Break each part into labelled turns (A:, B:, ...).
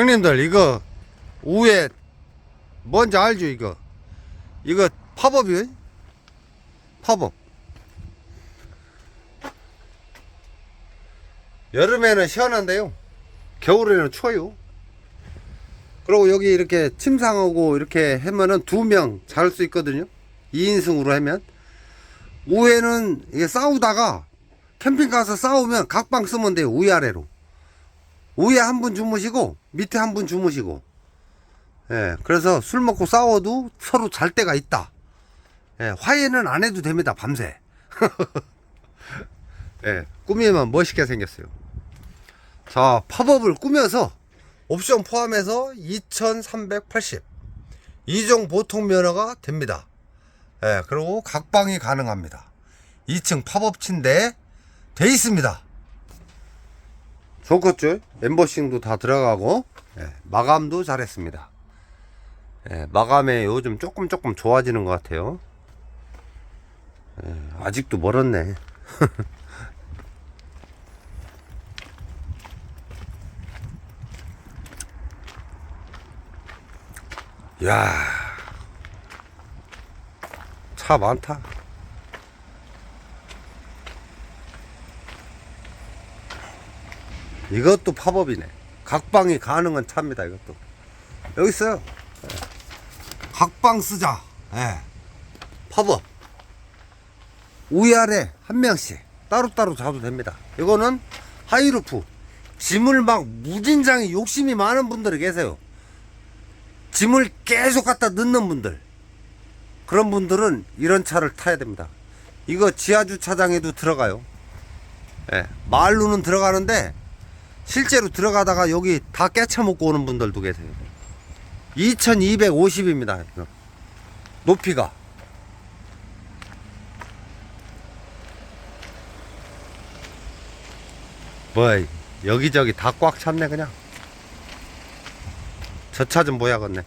A: 형님들 이거 우에 뭔지 알죠 이거? 이거 팝업이에요 팝업. 여름에는 시원한데요. 겨울에는 추워요. 그리고 여기 이렇게 침상하고 이렇게 하면은 두 명 잘 수 있거든요. 2인승으로 하면. 우에는 이게 싸우다가 캠핑 가서 싸우면 각방 쓰면 돼요 위아래로 위에 한 분 주무시고 밑에 한 분 주무시고. 예 그래서 술 먹고 싸워도 서로 잘 때가 있다. 예 화해는 안 해도 됩니다 밤새. 예 꾸미면 멋있게 생겼어요. 자 팝업을 꾸며서 옵션 포함해서 2380 이종 보통 면허가 됩니다. 예 그리고 각방이 가능합니다. 2층 팝업 침대 돼 있습니다 좋겠죠? 엠버싱도 다 들어가고 예, 마감도 잘했습니다. 예, 마감에 요즘 조금 조금 좋아지는 것 같아요. 예, 아직도 멀었네. 야, 차 많다. 이것도 팝업이네. 각방이 가능한 차입니다, 이것도. 여기 있어요. 예. 각방 쓰자. 예. 팝업. 위아래 한 명씩 따로따로 자도 됩니다. 이거는 하이루프. 짐을 막 무진장에 욕심이 많은 분들이 계세요. 짐을 계속 갖다 넣는 분들. 그런 분들은 이런 차를 타야 됩니다. 이거 지하주차장에도 들어가요. 예. 말로는 들어가는데 실제로 들어가다가 여기 다 깨쳐먹고 오는 분들도 계세요. 2250입니다. 높이가. 뭐, 여기저기 다 꽉 찼네, 그냥. 저 차좀 보야겠네.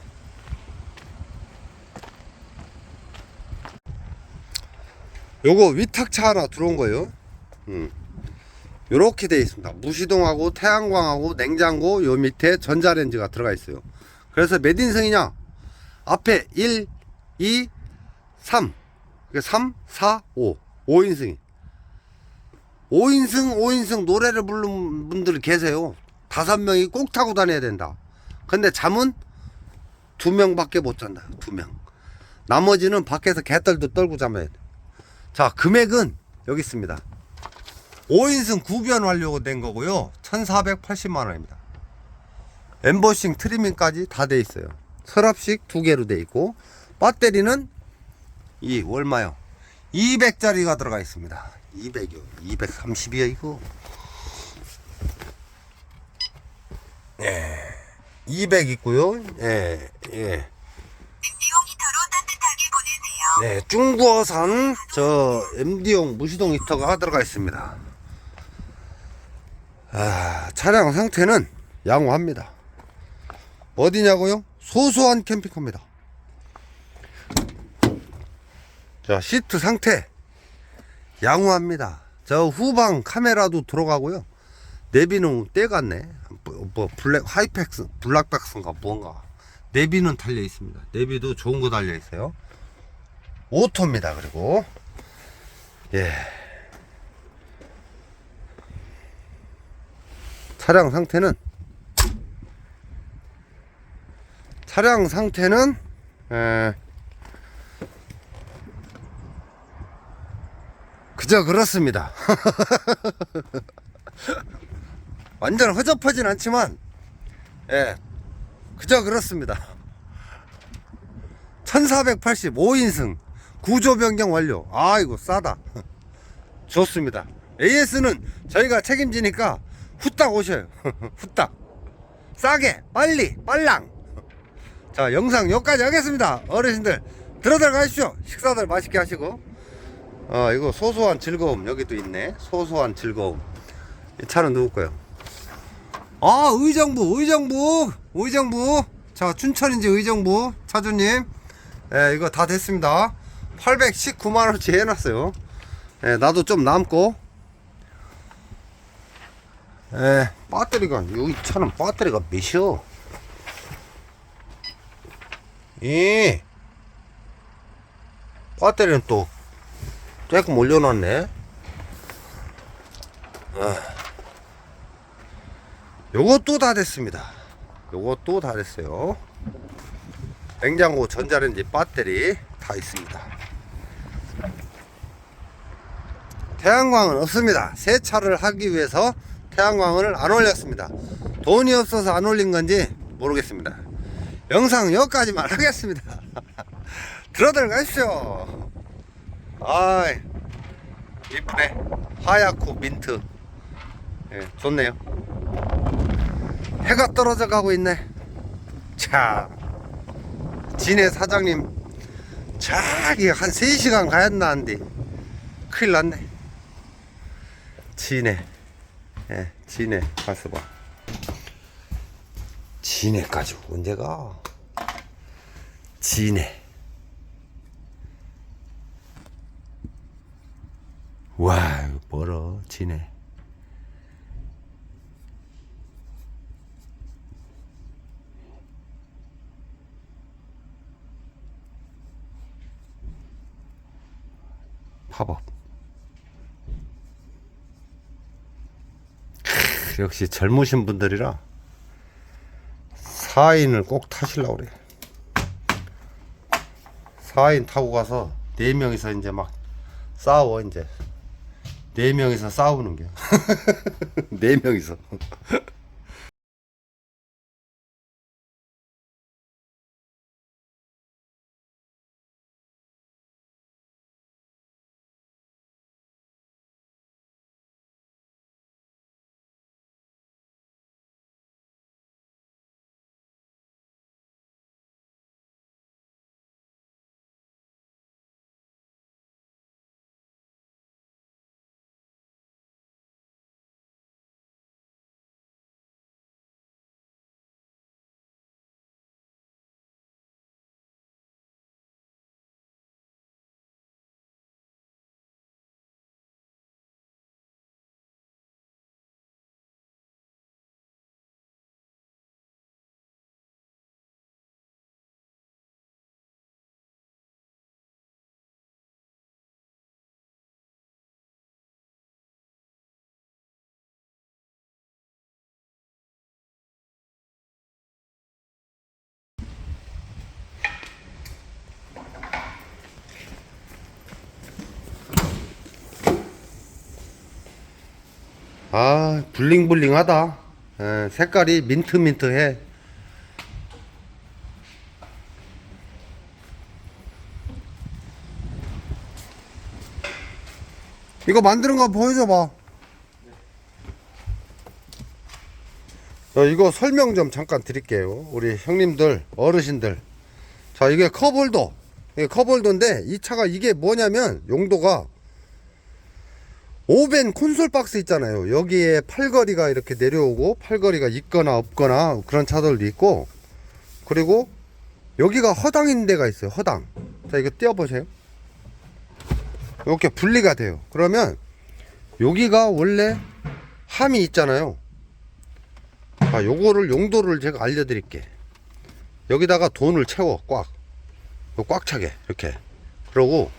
A: 요거 위탁차 하나 들어온 거예요. 음. 요렇게 돼 있습니다. 무시동하고 태양광하고 냉장고 요 밑에 전자레인지가 들어가 있어요. 그래서 몇 인승이냐? 앞에 1, 2, 3. 3, 4, 5. 5인승이. 5인승, 5인승 노래를 부르는 분들 계세요. 다섯 명이 꼭 타고 다녀야 된다. 근데 잠은 두 명밖에 못 잔다. 두 명. 나머지는 밖에서 개떨도 떨고 자면 돼. 자, 금액은 여기 있습니다. 5인승 구변 완료된 거고요. 1480만 원입니다. 엠버싱 트리밍까지 다 돼 있어요. 서랍식 두 개로 돼 있고 배터리는 이 얼마요? 200짜리가 들어가 있습니다. 200이요. 230이요 이거. 예. 200 있고요. 예. 예.
B: 6리터로 따뜻하게 보내세요.
A: 네, 중구어산 저 MD용 무시동 히터가 들어가 있습니다. 아, 차량 상태는 양호합니다. 어디냐고요? 소소한 캠핑카입니다. 자, 시트 상태 양호합니다. 저 후방 카메라도 들어가고요. 내비는 떼갔네. 뭐, 뭐 블랙 하이팩스, 블락박스인가 뭔가. 내비는 달려 있습니다. 내비도 좋은 거 달려 있어요. 오토입니다. 그리고 예 차량 상태는 차량 상태는 에, 그저 그렇습니다. 완전 허접하진 않지만 예 그저 그렇습니다. 1485인승 구조 변경 완료. 아이고 싸다. 좋습니다. AS는 저희가 책임지니까 후딱 오셔요. 후딱. 싸게 빨리 빨랑. 자 영상 여기까지 하겠습니다. 어르신들 들어들 가십시오. 식사들 맛있게 하시고. 어 이거 소소한 즐거움 여기도 있네. 소소한 즐거움. 이 차는 누구 거요? 아 의정부 의정부 의정부 자 춘천인지 의정부 차주님 예, 이거 다 됐습니다. 819만원치 해놨어요. 예, 나도 좀 남고. 예, 배터리가, 여기 차는 배터리가 몇이요? 이 배터리는 또 조금 올려놨네. 아. 요것도 다 됐습니다. 요것도 다 됐어요. 냉장고, 전자레인지, 배터리 다 있습니다. 태양광은 없습니다. 세차를 하기 위해서 태양광을 안 올렸습니다. 돈이 없어서 안 올린 건지 모르겠습니다. 영상 여기까지만 하겠습니다. 들어들 가십시오. 아이, 이쁘네. 하얗고 민트. 예, 좋네요. 해가 떨어져 가고 있네. 자, 진해 사장님, 저기 한 3시간 가였나 한디. 큰일 났네. 진해. 예, 진해. 가서 봐. 진해까지 언제 가? 진해. 와, 멀어. 진해. 팝업. 크, 역시 젊으신 분들이라 4인을 꼭 타시려고 그래. 4인 타고 가서 4명이서 이제 막 싸워 이제. 4명이서 싸우는 게. 4명이서. 아, 블링블링하다. 예, 색깔이 민트민트해. 이거 만드는 거 보여줘봐. 자, 이거 설명 좀 잠깐 드릴게요. 우리 형님들, 어르신들. 자, 이게 컵홀더. 이게 컵홀더인데, 이 차가 이게 뭐냐면, 용도가 오벤 콘솔 박스 있잖아요. 여기에 팔걸이가 이렇게 내려오고 팔걸이가 있거나 없거나 그런 차들도 있고 그리고 여기가 허당인 데가 있어요. 허당. 자, 이거 띄워 보세요. 이렇게 분리가 돼요. 그러면 여기가 원래 함이 있잖아요. 아, 요거를 용도를 제가 알려 드릴게. 여기다가 돈을 채워 꽉. 요꽉 차게 이렇게. 그러고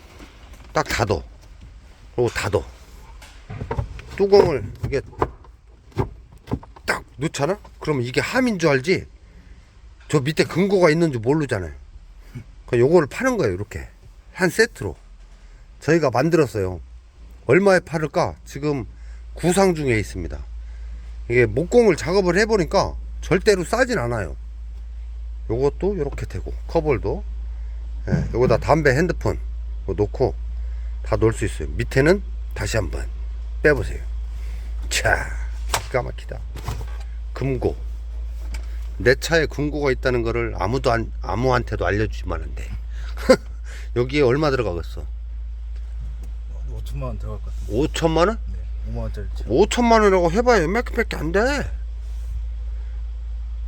A: 딱 닫어. 그리고 닫어. 뚜껑을 이게 딱 넣잖아? 그러면 이게 함인 줄 알지? 저 밑에 금고가 있는 줄 모르잖아요. 그 요거를 파는 거예요, 이렇게. 한 세트로. 저희가 만들었어요. 얼마에 팔을까? 지금 구상 중에 있습니다. 이게 목공을 작업을 해보니까 절대로 싸진 않아요. 요것도 이렇게 되고, 커볼도. 예, 요거다 담배, 핸드폰 뭐 놓고 다 놓을 수 있어요. 밑에는 다시 한번 빼보세요. 자, 기가 막히다. 금고. 내 차에 금고가 있다는 거를 아무도 안, 아무한테도 알려주지만 안 돼. 여기에 얼마 들어가겠어?
C: 5천만 원 들어갈 것 같은데.
A: 5천만 원?
C: 네. 5만 원짜리 차.
A: 5천만 원이라고 해봐야 몇 개밖에 안 돼.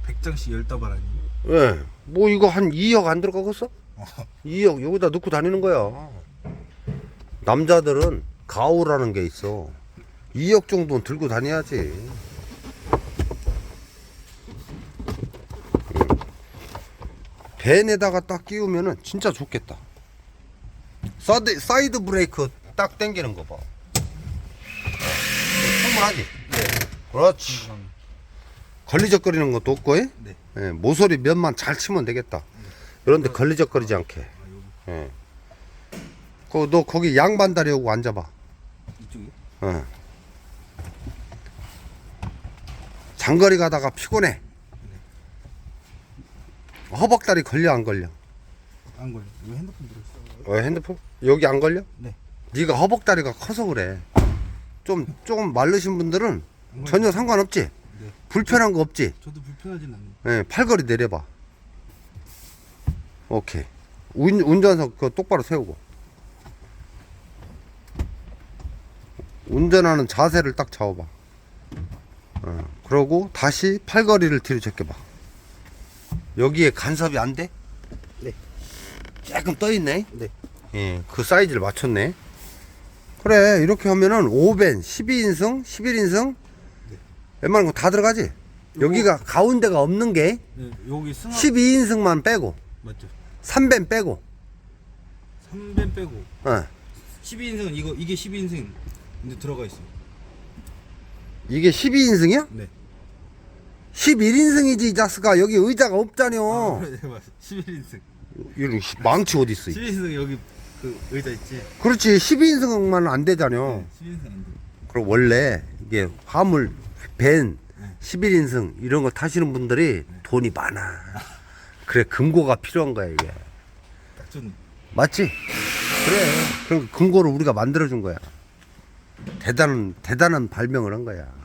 C: 100장씩 10다발 아니에요?
A: 왜? 뭐 이거 한 2억 안 들어가겠어? 2억 여기다 넣고 다니는 거야. 남자들은 가오라는 게 있어. 2억 정도는 들고 다녀야지. 벤에다가 딱 끼우면은 진짜 좋겠다. 사이드, 사이드 브레이크 딱 당기는 거 봐. 충분하지? 그렇지. 걸리적거리는 것도 없고, 예?
C: 네.
A: 예, 모서리 면만 잘 치면 되겠다. 이런데 걸리적거리지 않게.
C: 아
A: 예. 그, 너 거기 양반 다리 오고 앉아봐.
C: 이쪽이?
A: 어. 장거리 가다가 피곤해. 허벅다리 걸려 안 걸려?
C: 안 걸려. 이거 핸드폰 들어있어.
A: 어, 핸드폰 여기 안 걸려?
C: 네.
A: 네가 허벅다리가 커서 그래. 좀 조금 마르신 분들은. 전혀 상관없지.
C: 네.
A: 불편한 거 없지.
C: 저도 불편하진 않네.
A: 예, 팔걸이 내려봐. 오케이. 운, 운전석 그 똑바로 세우고. 운전하는 자세를 딱 잡아봐. 어, 그러고 다시 팔걸이를 뒤로 제껴봐. 여기에 간섭이 안 돼?
C: 네.
A: 조금 떠 있네.
C: 네.
A: 예, 그 사이즈를 맞췄네. 그래, 이렇게 하면은 5벤, 12인승, 11인승, 웬만한 거 다 들어가지? 여기가 가운데가 없는 게
C: 네. 여기 승합
A: 12인승만 빼고,
C: 맞죠?
A: 3벤 빼고,
C: 3벤 빼고
A: 어,
C: 12인승은 이거 이게 12인승 근데 들어가 있어.
A: 이게 12인승이야?
C: 네.
A: 11인승이지, 이 자스가. 여기 의자가 없잖여.
C: 아, 네, 맞아. 11인승.
A: 이런 씨, 망치 어디 있어?
C: 12인승 여기 그 의자 있지.
A: 그렇지, 12인승만 안 되잖여.
C: 네. 12인승 안 돼.
A: 그리고 원래 이게 화물, 벤,
C: 네.
A: 11인승 이런 거 타시는 분들이 돈이 많아. 그래, 금고가 필요한 거야, 이게.
C: 딱 좋네.
A: 맞지? 그래. 그럼 근거를 우리가 만들어 준 거야. 대단한, 대단한 발명을 한 거야.